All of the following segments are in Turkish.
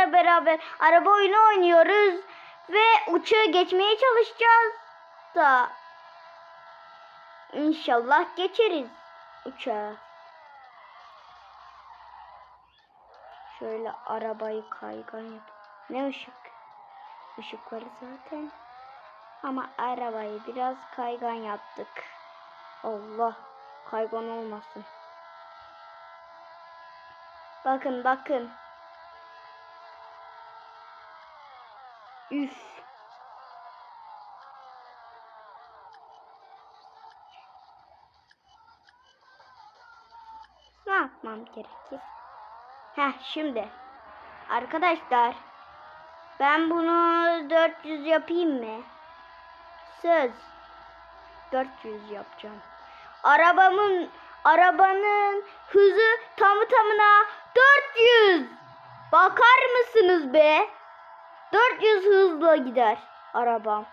arkadaşlarla beraber araba oyunu oynuyoruz ve uçağı geçmeye çalışacağız da inşallah geçeriz uçağı. Şöyle arabayı kaygan yap. Ne ışık? Işık var zaten. Ama arabayı biraz kaygan yaptık. Allah kaygan olmasın. Bakın bakın. Üf. Ne yapmam gerekir? Heh şimdi. Arkadaşlar. Ben bunu 400 yapayım mı? Söz. 400 yapacağım. Arabamın arabanın hızı tamı tamına 400. Bakar mısınız be? 400 hızla gider arabam.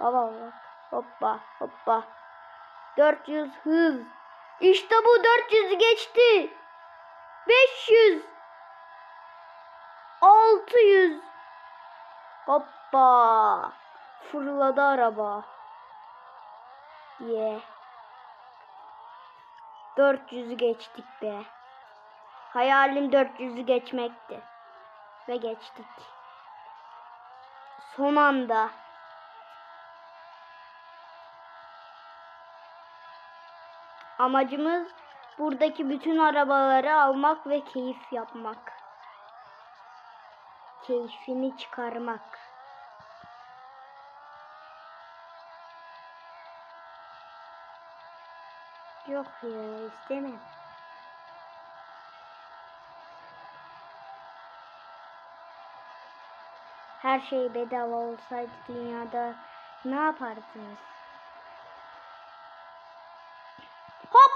Baba bak. Hoppa hoppa. 400 hız. İşte bu 400 geçti. 500. 600. Hoppa. Fırladı araba. Ye. 400'ü geçtik be. Hayalim 400'ü geçmekti. Ve geçtik. Son anda. Amacımız buradaki bütün arabaları almak ve keyif yapmak. Keyfini çıkarmak. Yok ya istemem. Her şey bedava olsaydı dünyada ne yapardınız? Hop!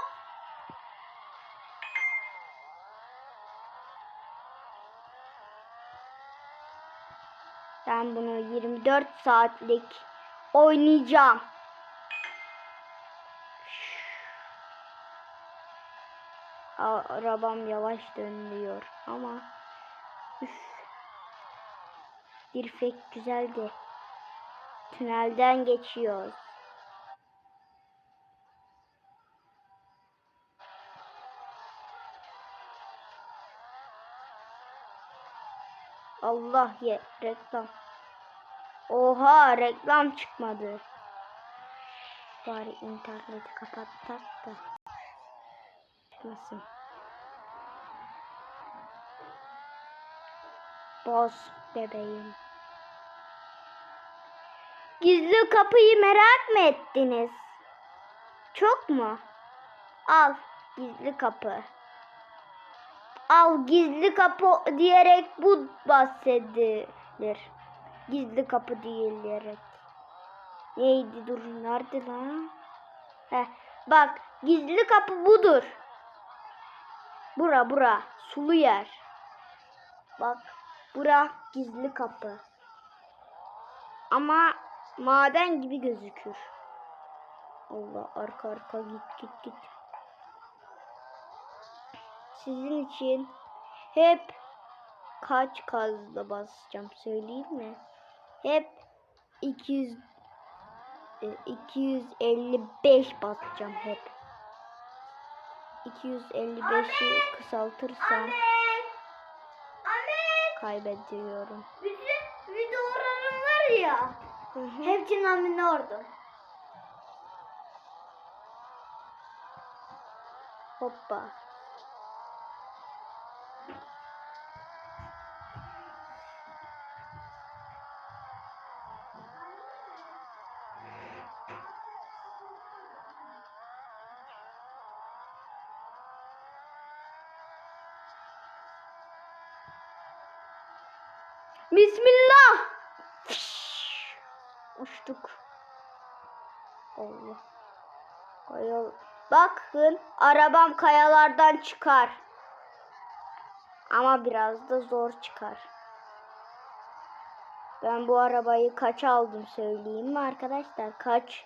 Ben bunu 24 saatlik oynayacağım. Arabam yavaş dönüyor ama. Bir fek güzeldi. Tünelden geçiyoruz. Allah ye reklam. Oha reklam çıkmadı. Bari interneti kapatsak da. Çıkmasın. Boz bebeğim. Gizli kapıyı merak mı ettiniz? Çok mu? Al gizli kapı. Al gizli kapı diyerek bu bahsedilir. Gizli kapı diyerek. Neydi dur nerede lan? Heh, bak gizli kapı budur. Bura bura sulu yer. Bak bura gizli kapı. Ama maden gibi gözükür. Allah arka arka git git git. Sizin için hep kaç kazda basacağım söyleyeyim mi? Hep 200 e, 255 basacağım hep. 255'i kısaltırsam kaybediyorum. Bütün videolarım var ya. Hı hı. Hepsinden biri orada. Hoppa. Bismillah. Uçtuk. Allah. Kaya... Bakın arabam kayalardan çıkar. Ama biraz da zor çıkar. Ben bu arabayı kaç aldım söyleyeyim mi arkadaşlar? Kaç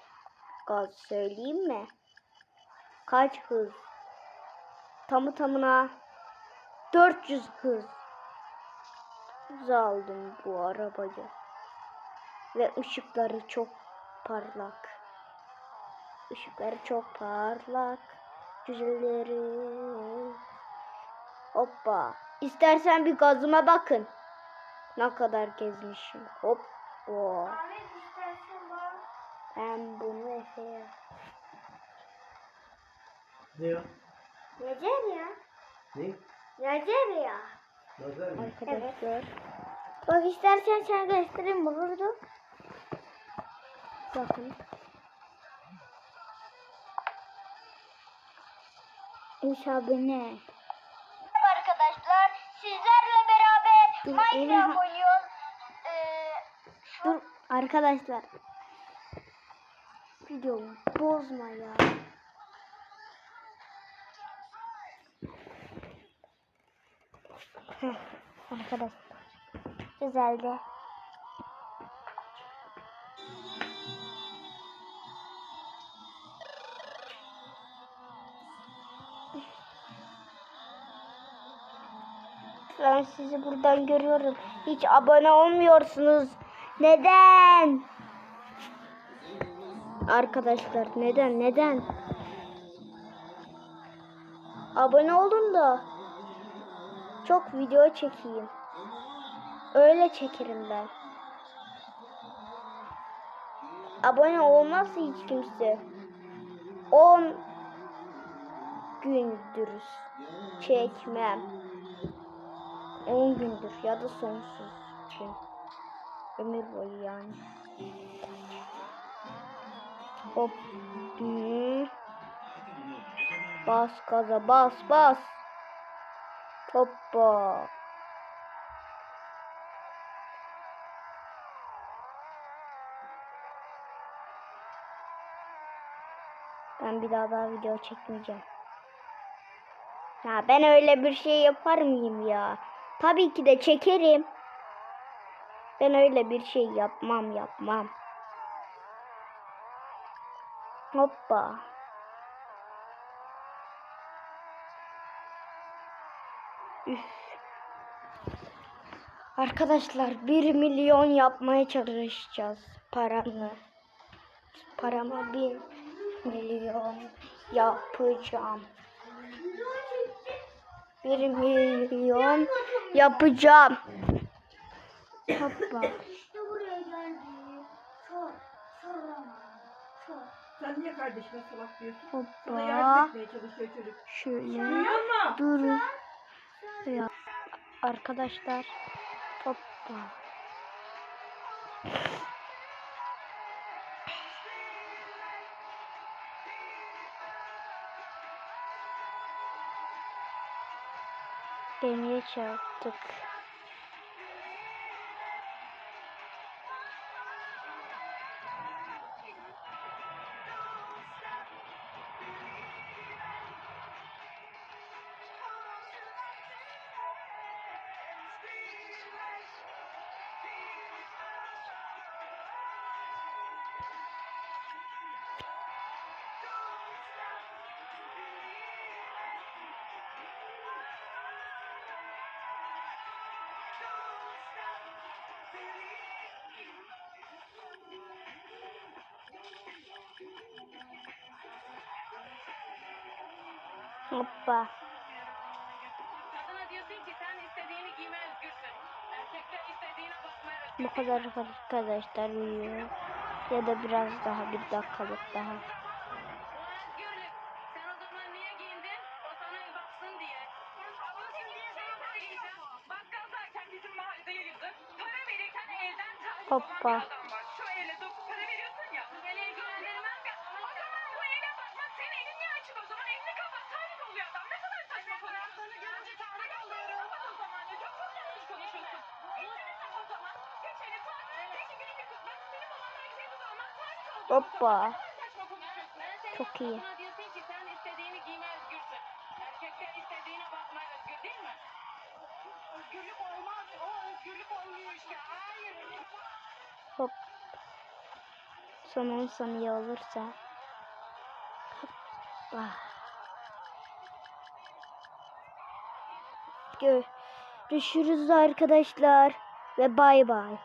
gaz söyleyeyim mi? Kaç hız? Tamı tamına 400 hız. Aldım bu arabayı. Ve ışıkları çok parlak. Işıkları çok parlak. Güzelleri. Hoppa. İstersen bir gazıma bakın. Ne kadar gezmişim. Bak. Ben bunu Efe'ye. Ne ya? Ne? Necer ya? Lazer mi? Arkadaşlar. Bak istersen sen göstereyim burada. Bakın. İnşallah ne? Arkadaşlar sizlerle beraber Dur, Minecraft oynuyoruz. Ee, Dur arkadaşlar. Videomu bozma ya. Arkadaşlar. Güzeldi. Ben sizi buradan görüyorum. Hiç abone olmuyorsunuz. Neden? Arkadaşlar neden neden? Abone olun da çok video çekeyim. Öyle çekerim ben. Abone olmazsa hiç kimse 10 gündür çekmem. 10 gündür ya da sonsuz gün. Ömür boyu yani. Hop. Bas gaza bas bas. Hoppa. Ben bir daha daha video çekmeyeceğim. Ya ben öyle bir şey yapar mıyım ya? Tabii ki de çekerim. Ben öyle bir şey yapmam yapmam. Hoppa. Üf. Arkadaşlar 1 milyon yapmaya çalışacağız paramı. Paramı 1 milyon yapacağım. 1 milyon yapacağım. Ama. Sor. Sen niye kardeşine salak diyorsun? Sana Hoppa. yardım etmeye çalışıyor çocuk. Şöyle durun. Ya. Arkadaşlar hoppa. Gemiye çarptık. Özgür. Bu kadar arkadaşlar uyuyor. Ya da biraz daha bir dakikalık daha. O olmuyor işte. Hayır. Hop. Son 10 saniye olursa. Hoppa. Gö Görüşürüz arkadaşlar ve bay bay.